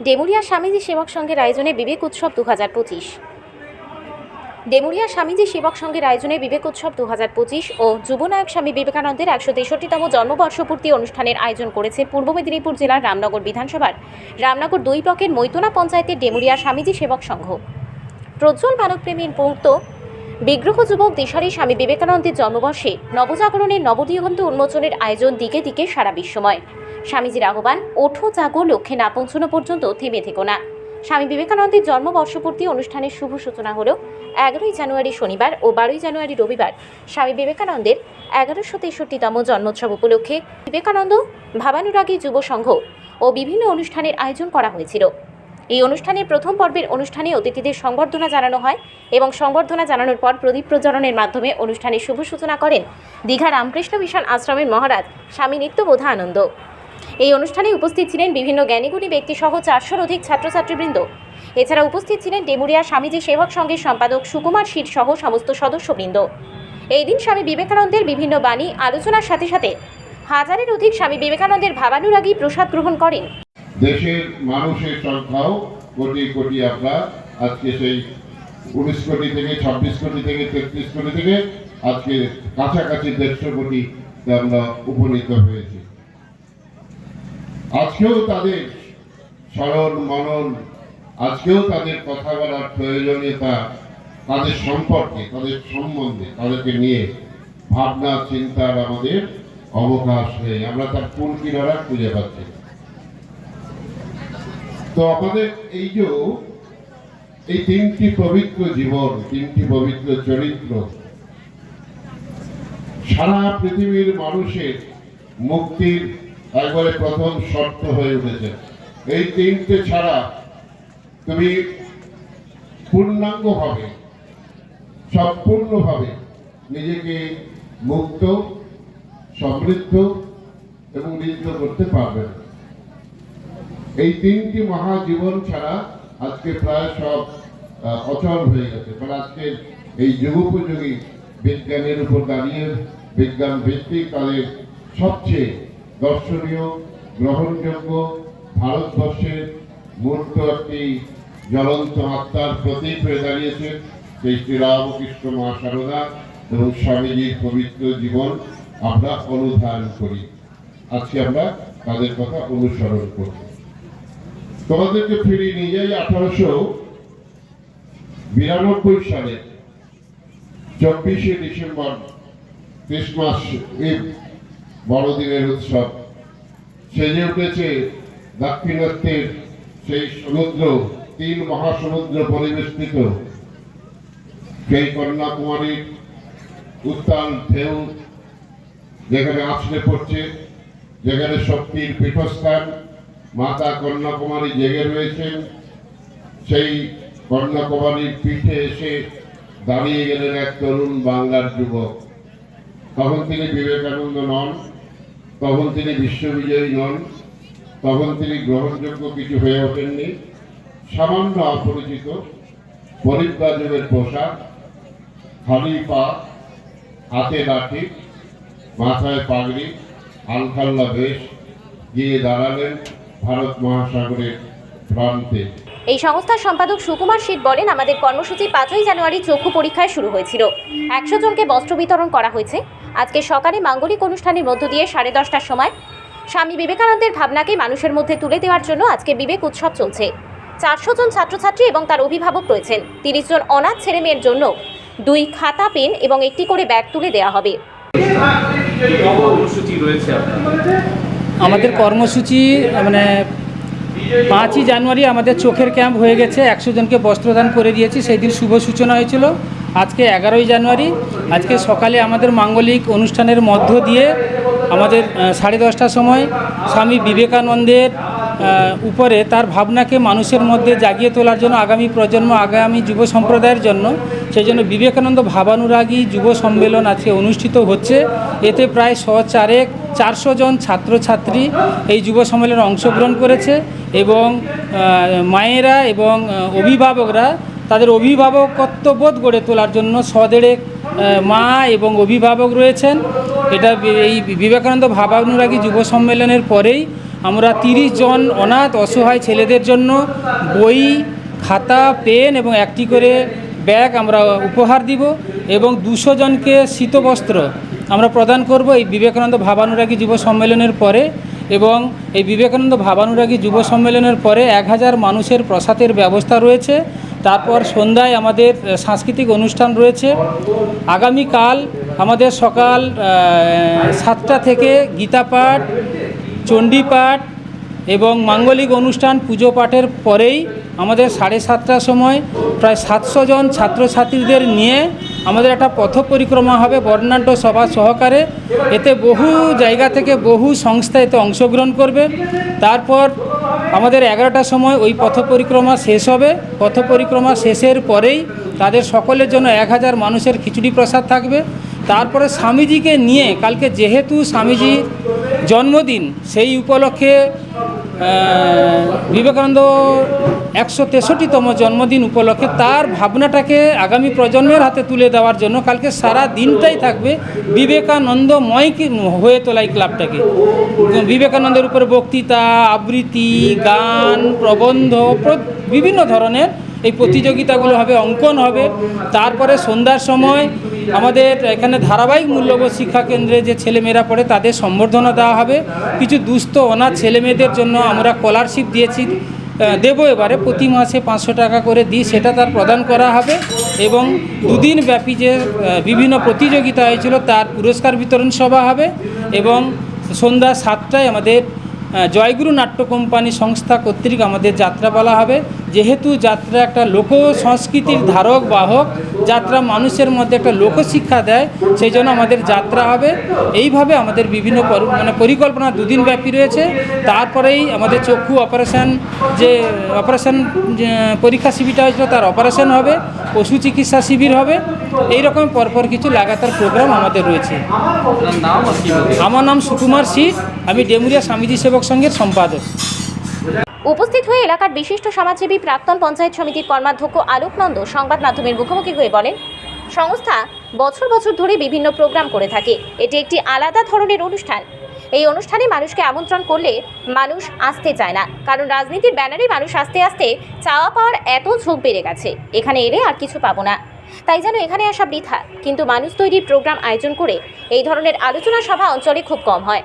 ডেমুরিয়া স্বামীজি সেবক সংঘের আয়োজনে বিবেক উৎসব দু হাজার পঁচিশ। ডেমুরিয়া স্বামীজি সেবক সংঘের আয়োজনে বিবেক উৎসব দু হাজার পঁচিশ ও যুবনায়ক স্বামী বিবেকানন্দের একশো তেষট্টিতম জন্মবর্ষপূর্তি অনুষ্ঠানের আয়োজন করেছে পূর্ব মেদিনীপুর জেলার রামনগর বিধানসভার। রামনগর দুই ব্লকের মৈতনা পঞ্চায়েতের ডেমুরিয়া স্বামীজি সেবক সংঘ। প্রজ্জ্বল মানবপ্রেমীর মুক্ত বিগ্রহ যুবক দিশারি স্বামী বিবেকানন্দের জন্মবর্ষে নবজাগরণের নবদিগন্ত উন্মোচনের আয়োজন দিকে দিকে সারা বিশ্বময়। স্বামীজির আহ্বান, ওঠো, জাগো, লক্ষ্যে না পৌঁছানো পর্যন্ত থেমে থেকো না। স্বামী বিবেকানন্দের জন্মবর্ষপূর্তি অনুষ্ঠানের শুভ সূচনা হল এগারোই জানুয়ারি শনিবার ও বারোই জানুয়ারি রবিবার। স্বামী বিবেকানন্দের এগারোশো তেষট্টিতম জন্মোৎসব উপলক্ষে বিবেকানন্দ ভাবানুরাগী যুব সংঘ ও বিভিন্ন অনুষ্ঠানের আয়োজন করা হয়েছিল। এই অনুষ্ঠানের প্রথম পর্বের অনুষ্ঠানে অতিথিদের সংবর্ধনা জানানো হয় এবং সংবর্ধনা জানানোর পর প্রদীপ প্রজ্বলনের মাধ্যমে অনুষ্ঠানের শুভ সূচনা করেন দীঘা রামকৃষ্ণ মিশন আশ্রমের মহারাজ স্বামী নিত্যবোধা আনন্দ। এই অনুষ্ঠানে উপস্থিত ছিলেন বিভিন্ন জ্ঞানীগুণী ব্যক্তিসহ চারশোর অধিক ছাত্রছাত্রীবৃন্দ। এছাড়া উপস্থিত ছিলেন ডেমুরিয়া স্বামীজি সেবক সংঘের সম্পাদক সুকুমার শীর সহ সমস্ত সদস্যবৃন্দ। এই দিন স্বামী বিবেকানন্দের বিভিন্ন বাণী আলোচনার সাথে সাথে হাজারের অধিক স্বামী বিবেকানন্দের ভাবানুরাগী প্রসাদ গ্রহণ করেন। দেশের মানুষের সংখ্যাও কোটি কোটি আমরা আজকে সেই উনিশ কোটি থেকে, ছাব্বিশ কোটি থেকে, তেত্রিশ কোটি থেকে আজকে কাছাকাছি দেড়শো কোটি আমরা উপনীত হয়েছি। আজকেও তাদের স্মরণ, মনন, আজকেও তাদের কথা বলার প্রয়োজনীয়তা, তাদের সম্পর্কে, তাদের সম্বন্ধে, তাদেরকে নিয়ে ভাবনা, চিন্তার আমাদের অবকাশ নেই। আমরা তার কোন কিনারা খুঁজে পাচ্ছি তো আমাদের এই যে, এই তিনটি পবিত্র জীবন, তিনটি পবিত্র চরিত্র, সারা পৃথিবীর মানুষের মুক্তির একবারে প্রথম শর্ত হয়ে উঠেছে। এই তিনটে ছাড়া তুমি পূর্ণাঙ্গভাবে, সম্পূর্ণভাবে নিজেকে মুক্ত, সমৃদ্ধ এবং নিযুক্ত করতে পারবে এই তিনটি মহাজীবন ছাড়া আজকে প্রায় সব অচল হয়ে গেছে। মানে আজকে এই যুগোপযোগী বিজ্ঞানের উপর দাঁড়িয়ে, বিজ্ঞান ভিত্তিক তাদের সবচেয়ে দর্শনীয় গ্রহণযোগ্য ভারতবর্ষের মূর্ত একটি জ্বলন্ত আত্মার প্রতীক হয়ে দাঁড়িয়েছে সেই শ্রীরামকৃষ্ণ মা সারদা এবং স্বামীজির পবিত্র জীবন আমরা অনুধারণ করি। আজকে আমরা তাদের কথা অনুসরণ করি তোমাদেরকে ফিরিয়ে নিয়ে যাই আঠারোশো বিরানব্বই সালে, চব্বিশে ডিসেম্বর ক্রিসমাস বড়দিনের উৎসব। সেজে উঠেছে দাক্ষিণাত্যের সেই সমুদ্র, তিন মহাসমুদ্র পরিবেষ্টিত। সেই কন্যাকুমারীর উত্তাল ঢেউ যেখানে আছড়ে পড়ছে, যেখানে শক্তির পীঠস্থান, মাতা কন্যাকুমারী জেগে রয়েছেন। সেই কন্যাকুমারীর পিঠে এসে দাঁড়িয়ে গেলেন এক তরুণ বাংলার যুবক। তখন তিনি বিবেকানন্দ নন। তখন তিনি বিশ্ববিজয়ী নন, তখন তিনি গ্রহণযোগ্য কিছু হয়ে ওঠেননি। সামান্য অপরিচিত পরিব্রাজকের পোশাক খালি পা হাতে লাঠি, মাথায় পাগড়ি, আলখাল্লা বেশ গিয়ে দাঁড়ালেন ভারত মহাসাগরের প্রান্তে। এই সংস্থার সম্পাদক সুকুমার শীত বলেন, আমাদের কর্মসূচি পাঁচই জানুয়ারি চক্ষু পরীক্ষায় শুরু হয়েছিল। একশো জনকে বস্ত্র বিতরণ করা হয়েছে। আজকে সকালে মাঙ্গলিক অনুষ্ঠানের মধ্য দিয়ে সাড়ে দশটার সময় স্বামী বিবেকানন্দের ভাবনাকে মানুষের মধ্যে তুলে দেওয়ার জন্য আজকে বিবেক উৎসব চলছে। চারশো জন ছাত্রছাত্রী এবং তার অভিভাবক রয়েছেন। তিরিশ জন অনাথ ছেলে মেয়ের জন্য দুই খাতা পেন এবং একটি করে ব্যাগ তুলে দেওয়া হবে। আমাদের কর্মসূচি মানে পাঁচই জানুয়ারি আমাদের চোখের ক্যাম্প হয়ে গেছে। একশো জনকে বস্ত্রদান করে দিয়েছি। সেই দিন শুভ সূচনা হয়েছিল। আজকে এগারোই জানুয়ারি, আজকে সকালে আমাদের মাঙ্গলিক অনুষ্ঠানের মধ্য দিয়ে আমাদের সাড়ে দশটার সময় স্বামী বিবেকানন্দের উপরে তার ভাবনাকে মানুষের মধ্যে জাগিয়ে তোলার জন্য, আগামী প্রজন্ম, আগামী যুব সম্প্রদায়ের জন্য সেই জন্য বিবেকানন্দ ভাবানুরাগী যুব সম্মেলন আজকে অনুষ্ঠিত হচ্ছে। এতে প্রায় শ চারেক, চারশো জন ছাত্রছাত্রী এই যুব সম্মেলনে অংশগ্রহণ করেছে এবং মায়েরা এবং অভিভাবকরা তাদের অভিভাবকত্ব বোধ গড়ে তোলার জন্য সদেড়ে মা এবং অভিভাবক রয়েছেন। এটা এই বিবেকানন্দ ভাবানুরাগী যুব সম্মেলনের পরেই আমরা তিরিশ জন অনাথ অসহায় ছেলেদের জন্য বই, খাতা, পেন এবং একটি করে ব্যাগ আমরা উপহার দিব এবং দুশো জনকে শীতবস্ত্র আমরা প্রদান করব এই বিবেকানন্দ ভাবানুরাগী যুব সম্মেলনের পরে এবং এই বিবেকানন্দ ভাবানুরাগী যুব সম্মেলনের পরে এক হাজার মানুষের প্রসাদের ব্যবস্থা রয়েছে। তারপর সন্ধ্যায় আমাদের সাংস্কৃতিক অনুষ্ঠান রয়েছে। আগামীকাল আমাদের সকাল সাতটা থেকে গীতা পাঠ, চণ্ডী পাঠ এবং মাঙ্গলিক অনুষ্ঠান পুজো পাঠের পরেই আমাদের সাড়ে সাতটার সময় প্রায় সাতশো জন ছাত্রছাত্রীদের নিয়ে আমাদের একটা পথ পরিক্রমা হবে, বর্ণাঢ্য সভা সহকারে। এতে বহু জায়গা থেকে বহু সংস্থা এতে অংশগ্রহণ করবে। তারপর আমাদের এগারোটার সময় ওই পথ পরিক্রমা শেষ হবে। পথ পরিক্রমা শেষের পরেই তাদের সকলের জন্য এক হাজার মানুষের খিচুড়ি প্রসাদ থাকবে। তারপরে স্বামীজিকে নিয়ে, কালকে যেহেতু স্বামীজির জন্মদিন, সেই উপলক্ষে বিবেকানন্দ একশো তেষট্টিতম জন্মদিন উপলক্ষে তার ভাবনাটাকে আগামী প্রজন্মের হাতে তুলে দেওয়ার জন্য কালকে সারা দিনটাই থাকবে বিবেকানন্দময় হয়ে তোলা এই ক্লাবটাকে। বিবেকানন্দের উপরে বক্তৃতা, আবৃত্তি, গান, প্রবন্ধ বিভিন্ন ধরনের এই প্রতিযোগিতাগুলো হবে, অঙ্কন হবে। তারপরে সন্ধ্যার সময় আমাদের এখানে ধারাবাহিক মূল্যবোধ শিক্ষা কেন্দ্রে যে ছেলেমেয়েরা পড়ে, তাদের সম্বর্ধনা দেওয়া হবে। কিছু দুস্থ, অনাথ ছেলেমেয়েদের জন্য আমরা স্কলারশিপ দিয়েছি। দেবো এবারে, প্রতি মাসে পাঁচশো টাকা করে দিই সেটা তার প্রদান করা হবে এবং দুদিন ব্যাপী যে বিভিন্ন প্রতিযোগিতা হয়েছিল, তার পুরস্কার বিতরণ সভা হবে এবং সন্ধ্যা সাতটায় আমাদের জয়গুরু নাট্য কোম্পানি সংস্থা কর্তৃক আমাদের যাত্রা বলা হবে। যেহেতু যাত্রা একটা লোক সংস্কৃতির ধারক, বাহক যাত্রা মানুষের মধ্যে একটা লোকশিক্ষা দেয় সেই জন্য আমাদের যাত্রা হবে। এইভাবে আমাদের বিভিন্ন মানে পরিকল্পনা দুদিন ব্যাপী রয়েছে। তারপরেই আমাদের চক্ষু অপারেশন যে অপারেশন পরীক্ষা শিবিরটা হয়েছিল তার অপারেশন হবে পশু চিকিৎসা শিবির হবে। এই রকম পরপর কিছু লাগাতার প্রোগ্রাম আমাদের রয়েছে? আমার নাম সুকুমার শীত আমি ডেমুরিয়া স্বামীজি সেবক সংঘের সম্পাদক। উপস্থিত হয়ে এলাকার বিশিষ্ট সমাজসেবী প্রাক্তন পঞ্চায়েত সমিতির কর্মাধ্যক্ষ আলোক নন্দ সংবাদ মাধ্যমের মুখোমুখি হয়ে বলেন, সংস্থা বছর বছর ধরে বিভিন্ন প্রোগ্রাম করে থাকে। এটি একটি আলাদা ধরনের অনুষ্ঠান। এই অনুষ্ঠানে মানুষকে আমন্ত্রণ করলে মানুষ আসতে চায় না। কারণ রাজনীতির ব্যানারে মানুষ আসতে আসতে চাওয়া পাওয়ার এত ঝোঁক বেড়ে গেছে। এখানে এলে আর কিছু পাবো না। তাই যেন এখানে আসা বৃথা। কিন্তু মানুষ তৈরির প্রোগ্রাম আয়োজন করে এই ধরনের আলোচনা সভা অঞ্চলে খুব কম হয়।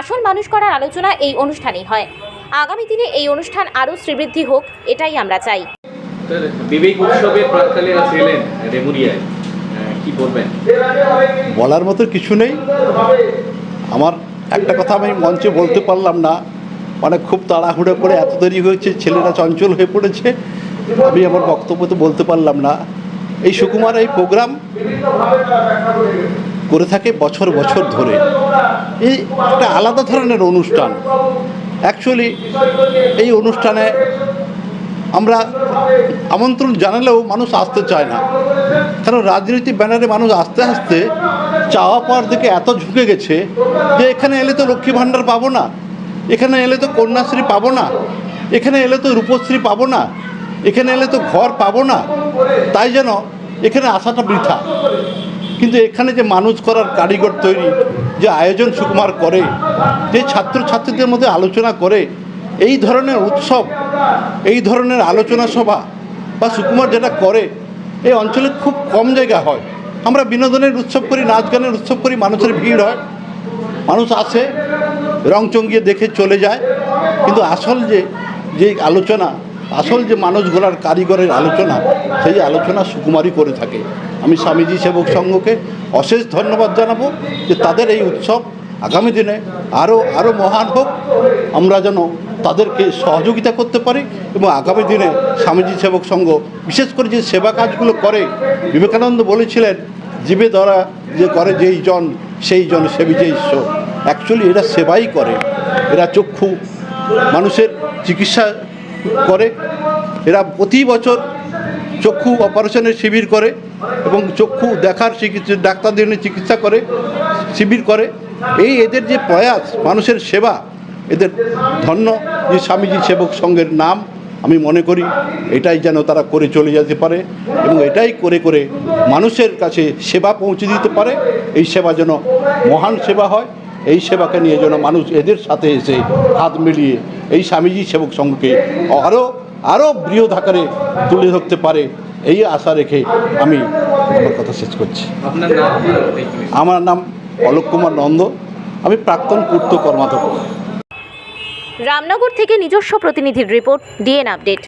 আসল মানুষ করার আলোচনা এই অনুষ্ঠানেই হয়। আগামী দিনে এই অনুষ্ঠান আরও শ্রীবৃদ্ধি হোক এটাই আমরা চাই। বিবেক উৎসবের প্রাককালে আজকে রেমুরিয়ায়। কি বলবেন? বলার মতো কিছু নেই। আমার একটা কথা আমি মঞ্চে বলতে পারলাম না। মানে খুব তাড়াহুড়ো করে এত দেরি হয়েছে ছেলেরা চঞ্চল হয়ে পড়েছে। আমি আমার বক্তব্য তো বলতে পারলাম না। এই সুকুমার এই প্রোগ্রাম করে থাকে বছর বছর ধরে। এই একটা আলাদা ধরনের অনুষ্ঠান। অ্যাকচুয়ালি এই অনুষ্ঠানে আমরা আমন্ত্রণ জানালেও মানুষ আসতে চায় না। কারণ রাজনীতি ব্যানারে মানুষ আস্তে আস্তে চাওয়া পাওয়ার দিকে এত ঝুঁকে গেছে যে এখানে এলে তো লক্ষ্মী ভাণ্ডার পাবো না, এখানে এলে তো কন্যাশ্রী পাবো না, এখানে এলে তো রূপশ্রী পাবো না, এখানে এলে তো ঘর পাবো না, তাই যেন এখানে আসাটা বৃথা। কিন্তু এখানে যে মানুষ করার কারিগর তৈরি যে আয়োজন সুকুমার করে, যে ছাত্রছাত্রীদের মধ্যে আলোচনা করে, এই ধরনের উৎসব, এই ধরনের আলোচনা সভা বা সুকুমার যেটা করে, এই অঞ্চলে খুব কম জায়গা হয়। আমরা বিনোদনের উৎসব করি, নাচ গানের উৎসব করি, মানুষের ভিড় হয়। মানুষ আসে রং চঙ্গিয়ে দেখে চলে যায়। কিন্তু আসল যে যে আলোচনা আসল যে মানুষ গড়ার কারিগরের আলোচনা, সেই আলোচনা সুকুমারই করে থাকে। আমি স্বামীজি সেবক সংঘকে অশেষ ধন্যবাদ জানাব যে তাদের এই উৎসব আগামী দিনে আরও আরও মহান হোক। আমরা যেন তাদেরকে সহযোগিতা করতে পারি এবং আগামী দিনে স্বামীজি সেবক সংঘ, বিশেষ করে যে সেবা কাজগুলো করে, বিবেকানন্দ বলেছিলেন, জীবে ধরা যে করে যেই জন, সেই জন সেবি যে ঈশ্বর। অ্যাকচুয়ালি এরা সেবাই করে। এরা চক্ষু মানুষের চিকিৎসা করে। এরা প্রতি বছর চক্ষু অপারেশনের শিবির করে এবং চক্ষু দেখার চিকিৎসা, ডাক্তারদের চিকিৎসা করে, শিবির করে। এই এদের যে প্রয়াস, মানুষের সেবা, এদের ধন্য যে স্বামীজি সেবক সংঘের নাম আমি মনে করি, এটাই যেন তারা করে চলে যেতে পারে এবং এটাই করে করে মানুষের কাছে সেবা পৌঁছে দিতে পারে। এই সেবা যেন মহান সেবা হয়। এই সেবাকে নিয়ে যেন মানুষ এদের সাথে এসে হাত মিলিয়ে এই স্বামীজি সেবক সংঘকে আরও আরও বৃহৎ আকারে তুলে ধরতে পারে এই আশা রেখে আমি আমার কথা শেষ করছি। আমার নাম অলোক কুমার নন্দ। আমি প্রাক্তন পূর্ত কর্মাধ্যক্ষ। রামনগর থেকে নিজস্ব প্রতিনিধির রিপোর্ট ডিএন আপডেট।